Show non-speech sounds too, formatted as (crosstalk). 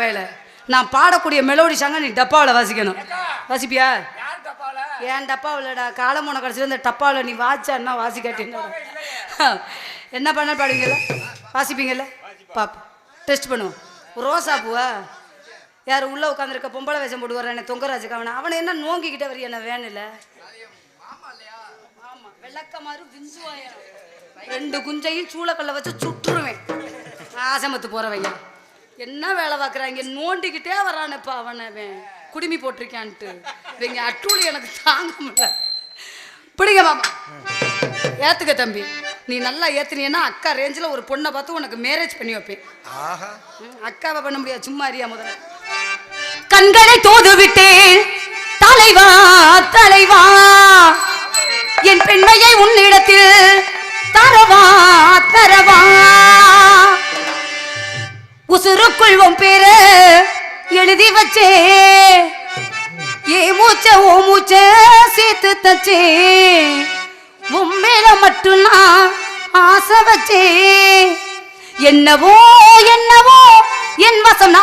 பயல. நான் பாடக்கூடிய மெலோடி சாங்க நீ டப்பாவில் வாசிக்கணும். வாசிப்பியா? ஏன் டப்பாவில்லடா காலமோன கடைசியில் இந்த டப்பாவில் நீ வாச்சான்னா வாசிக்காட்டின்னு (laughs) என்ன பண்ண பாடுவீங்கல்ல? வாசிப்பீங்கல்ல? பாப்பா டெஸ்ட் பண்ணுவோம். ரோசா பூவா? யார் உள்ளே உட்காந்துருக்க பொம்பளை வேஷம் போட்டு வர்றானே தொங்கராஜுக்கு அவனை அவனை என்ன நோங்கிக்கிட்டே வரிய என்ன வேனில்ல ஆமா வெள்ளக்கமாறு விஞ்சுவாயா? ரெண்டு குஞ்சையும் சூளக்கல்ல வச்சு சுட்டுருவேன். ஆசமத்து போறவங்க. என்ன வேலை பார்க்குறாங்க? நோண்டிக்கிட்டே வரானப்பா அவனை அவன். குடுமி போட்டிருக்கான்ட்டு இவங்க அட்டூழி எனக்கு தாங்க முடியல. பிடிங்க மாமா. ஏத்துக்க தம்பி. நீ நல்லா ஏத்துனீன்னா அக்கா ரேஞ்சில் ஒரு பொண்ணை பார்த்து உனக்கு மேரேஜ் பண்ணி வைப்பேன். அக்காவை பண்ண முடியாது. சும்மா அறியா முதல்ல. கண்களை தோது விட்டேன் தலைவா தலைவா. உசுருக்குள் உன் பேர எழுதி வச்சே. ஏ மூச்ச ஓ மூச்ச சேர்த்து தச்சே. உண்மையில மட்டும் நான் ஆசை வச்சே. என்னவோ என்னவோ என் வசம் நான்